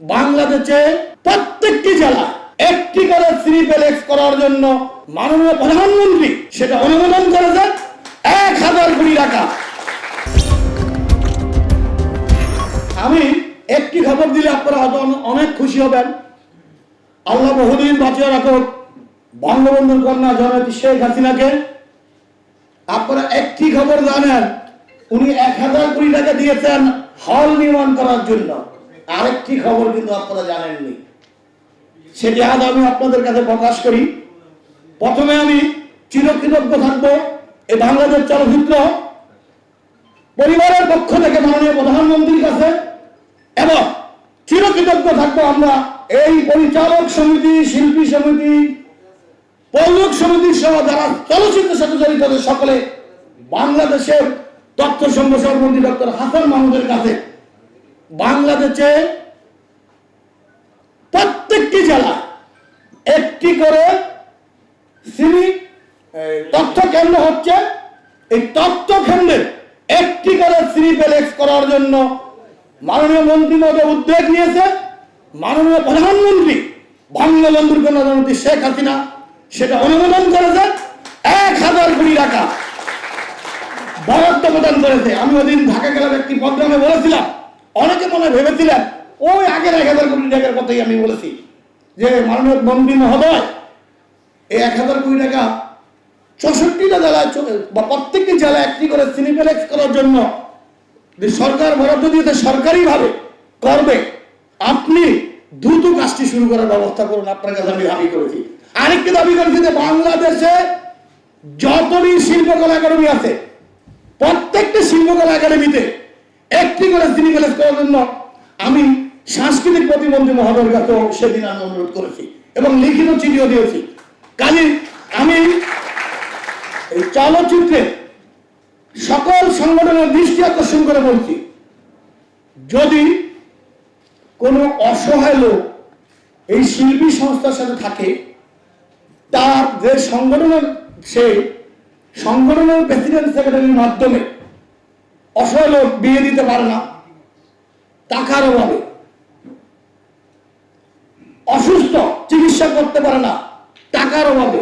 বাংলাদেশে প্রত্যেকটি জেলা একটি করে সিরিপেলেক্স করার জন্য মাননীয় প্রধানমন্ত্রী সেটা অনুমোদন করেছেন এক হাজার কোটি টাকা। আমি একটি খবর দিলে আপনারা হয়তো অনেক খুশি হবেন। আল্লাহ বহুদিন বাঁচিয়ে রাখুন বঙ্গবন্ধুর কন্যা জননেত্রী শেখ হাসিনাকে। আপনারা একটি খবর জানেন, উনি এক হাজার কোটি টাকা দিয়েছেন হল নির্মাণ করার জন্য। আরেকটি খবর কিন্তু আপনারা জানেননি। সেটি আজ আমি আপনাদের কাছে প্রকাশ করি। প্রথমে আমি চিরকৃতজ্ঞ থাকব এই বাংলাদেশ চলচ্চিত্র পরিবারের পক্ষ থেকে মাননীয় প্রধানমন্ত্রীর কাছে। এবং চিরকৃতজ্ঞ থাকব আমরা এই পরিচালক সমিতি, শিল্পী সমিতি পৌলক সমিতি সহ যারা চলচ্চিত্রের সাথে জড়িত সকলে বাংলাদেশের তথ্য সম্প্রসারণ মন্ত্রী ডক্টর হাসান মাহমুদের কাছে বাংলাদেশে প্রত্যেকটি জেলা একটি করে তথ্য কেন্দ্র হচ্ছে। এই তথ্য কেন্দ্রের একটি করে সিরিপেলেক্স করার জন্য মাননীয় মন্ত্রী মহোদয় উদ্যোগ নিয়েছে। মাননীয় প্রধানমন্ত্রী বঙ্গবন্ধুর কন্যামন্ত্রী শেখ হাসিনা সেটা অনুমোদন করেছে। এক হাজার কোটি টাকা বরাদ্দ প্রদান করেছে। আমি ওদিন ঢাকা গেলাম একটি প্রোগ্রামে বলেছিলাম অনেকে মনে ভেবেছিলেন ওই আগের এক হাজার কোটি টাকার কথাই আমি বলেছি, যে মাননীয় মন্ত্রী মহোদয়, এই এক হাজার কোটি টাকা চৌষট্টিটা জেলায় বা প্রত্যেকটি জেলায় একটি করে সিনিপ্লেক্স করার জন্য যে সরকার বরাদ্দ দিয়েছে, সরকারিভাবে করবে। আপনি দ্রুত কাজটি শুরু করার ব্যবস্থা করুন, আপনার কাছে আমি দাবি করেছি। আরেকটি দাবি করেছি যে বাংলাদেশে যতটি শিল্পকলা একাডেমি আছে, প্রত্যেকটি শিল্পকলা একাডেমিতে একটি করে সিনিপ্লেক্স করার জন্য আমি সাংস্কৃতিক প্রতিমন্ত্রী মহোদয়ের কাছেও সেদিন আমি অনুরোধ করেছি এবং লিখিত চিঠিও দিয়েছি। কাজে আমি এই চলচ্চিত্রে সকল সংগঠনের দৃষ্টি আকর্ষণ করে বলছি, যদি কোনো অসহায় লোক এই শিল্পী সংস্থার সাথে থাকে, তার যে সংগঠনের, সে সংগঠনের প্রেসিডেন্ট সেক্রেটারির মাধ্যমে অসহায় লোক বিয়ে দিতে পারে না। টাকার অভাবে। অসুস্থ চিকিৎসা করতে পারে না। টাকার অভাবে।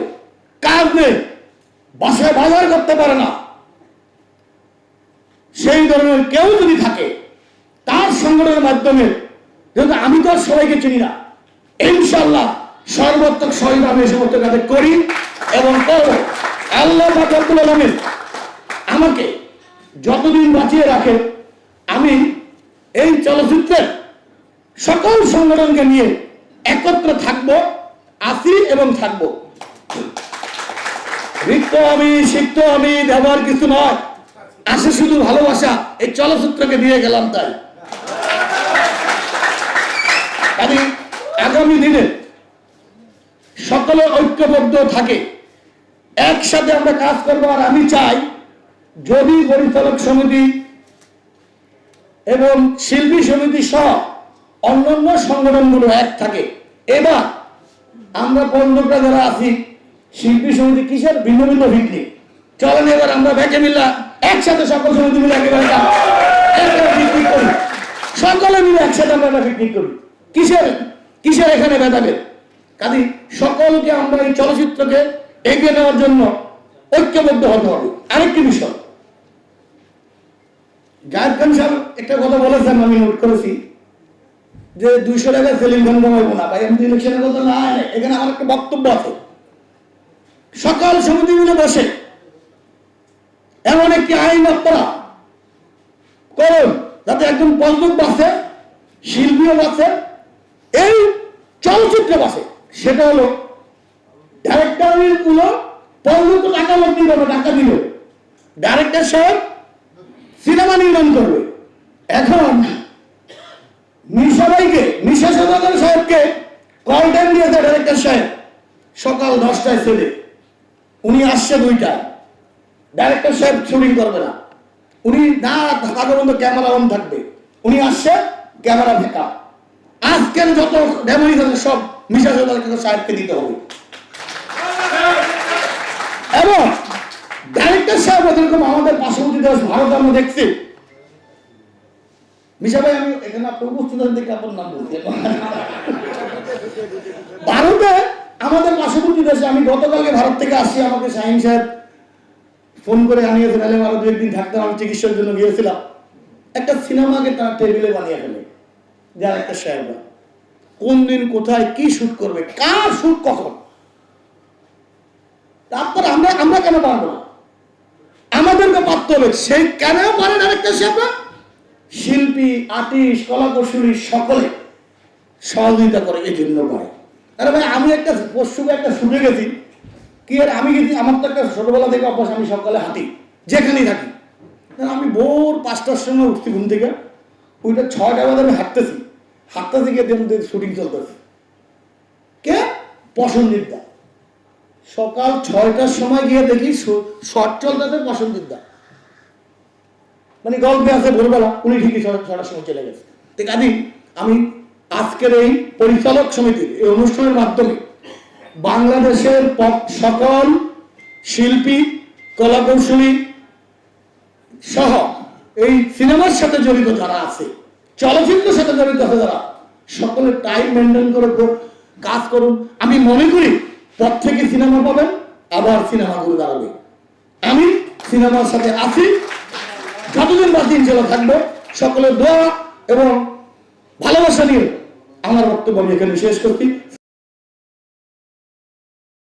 কাজ নেই। বাসায় বাজার করতে পারে না। সেই ধরনের কেউ যদি থাকে, তার সংগঠনের মাধ্যমে, যেহেতু আমি তো সবাইকে চিনি না ইনশাল্লাহ সর্বোত্তক সহিত আমি সমস্ত কাজে করি এবং করব। আল্লাহ আমাকে যতদিন বাঁচিয়ে রাখে আমি এই চলচ্চিত্রের সকল সংগঠনকে নিয়ে একত্র থাকব, আসি এবং থাকব। রিক্ত আমি, সিক্ত আমি দেওয়ার কিছু নয়, আসে শুধু ভালোবাসা, এই চলচ্চিত্রকে দিয়ে গেলাম তাই। আমি আগামী দিনে সকলে ঐক্যবদ্ধ থাকে, একসাথে আমরা কাজ করব, আর আমি চাই যদি পরিচালক সমিতি এবং শিল্পী সমিতি সহ অন্যান্য সংগঠনগুলো এক থাকে, এবার আমরা বন্ধুরা যারা আছি, শিল্পী সমিতি কিসের ভিন্ন ভিন্ন ভিত্তি? চলেন এবার আমরা ব্যাকে মিল্লা একসাথে সকল সমিতি মিলে একেবারে করি। সকলে মিলে একসাথে আমরা একটা পিকনিক করি। কিসের? কিসের এখানে ভেদাভেদ? কাজে, সকলকে আমরা এই চলচ্চিত্রকে এগিয়ে নেওয়ার জন্য ঐক্যবদ্ধ হতে হবে। আরেকটি বিষয়। জাহেদ খান সাহেব একটা কথা বলেছেন, আমি নোট করেছি, যে দুইশো টাকা সেলিং খান কমাইবো না। ভাই তো ইলেকশনের কথা না এখানে আমার একটা বক্তব্য আছে। সকাল সমিতি মিলে বসে এমন একটি আইন আপনারা করুন, যাতে একজন পঞ্চক বাসে শিল্পীও বাসে এই চলচ্চিত্র বাসে সেটা হলো ডাইরেক্টরেরগুলো পঞ্চক টাকা লোক দিল টাকা দিল ডাইরেক্টর সাহেব সিনেমা নির্মাণ করবে। এখন মিশাবাইকে মিশা সদাগর সাহেবকে কল টাইম দিয়েছে ডাইরেক্টর সাহেব। সকাল দশটায় ছেলে। উনি আসছে দুইটায়। ডাইরেক্টর সাহেব শুটিং করবে না। উনি না থাকা পর্যন্ত ক্যামেরা অন থাকবে। উনি আসছে ক্যামেরা ফেকা আজকের যত মেমোরিজ আছে সব মিশা সদাগর সাহেবকে দিতে হবে। এবং ডাইরেক্টর সাহেব যেরকম আমাদের পার্শ্ববর্তী দেশ, ভারত আমরা দেখছি। মিশা ভাই, আমি এখানে আপনার উপস্থিত দেখে আপনার নাম বলছি ভারতে আমাদের পার্শ্ববর্তী দেশে আমি গতকালকে ভারত থেকে আসছি, আমাকে শাহিন সাহেব ফোন করে আনিয়েছেন আলে আরও দু একদিন থাকতাম আমি চিকিৎসার জন্য গিয়েছিলাম। একটা সিনেমাকে তার টেবিলে বানিয়ে ফেলে, যার একটা সাহেবরা কোন দিন, কোথায়, কি শুট করবে, কার শুট কখন? তারপর আমরা আমরা কেন পারব না? হবে কেন আরেকটা শিল্পী, আর্টিস্ট সকলে সহযোগিতা করে এই জন্য করে আরে ভাই, আমি একটা পরশু একটা শুটে গেছি। কি আর আমি গেছি? আমার তো একটা ছোটবেলা থেকে অভ্যাস, আমি সকালে হাঁটি, যেখানেই থাকি। আমি ভোর পাঁচটার সময় উঠছি ঘুম থেকে। ওইটা ছয়টা বাজে আমি হাঁটতেছি। হাঁটতেছি গিয়ে দেখুন শুটিং চলতেছে। কে? পছন্দিদা সকাল ছয়টার সময় গিয়ে দেখি শর্ট চলতেছে পছন্দিদা মানে গল্পে আছে ভোরবেলা, উনি ঠিকই সময় চলে গেছে। তো কাজী আমি আজকের এই পরিচালক সমিতির এই অনুষ্ঠানের মাধ্যমে বাংলাদেশের সকল শিল্পী, কলাকৌশলী সহ এই সিনেমার সাথে জড়িত যারা আছে, চলচ্চিত্রের সাথে জড়িত আছে যারা, সকলে টাইম মেনটেন করে কাজ করুন। আমি মনে করি পর থেকে সিনেমা পাবেন, আবার সিনেমাগুলো দাঁড়াবে। আমি সিনেমার সাথে আছি। যতদিন বাকি ইনশাল্লাহ থাকবে? সকলের দোয়া এবং ভালোবাসা নিয়ে আমার বক্তব্য আমি এখানে শেষ করছি।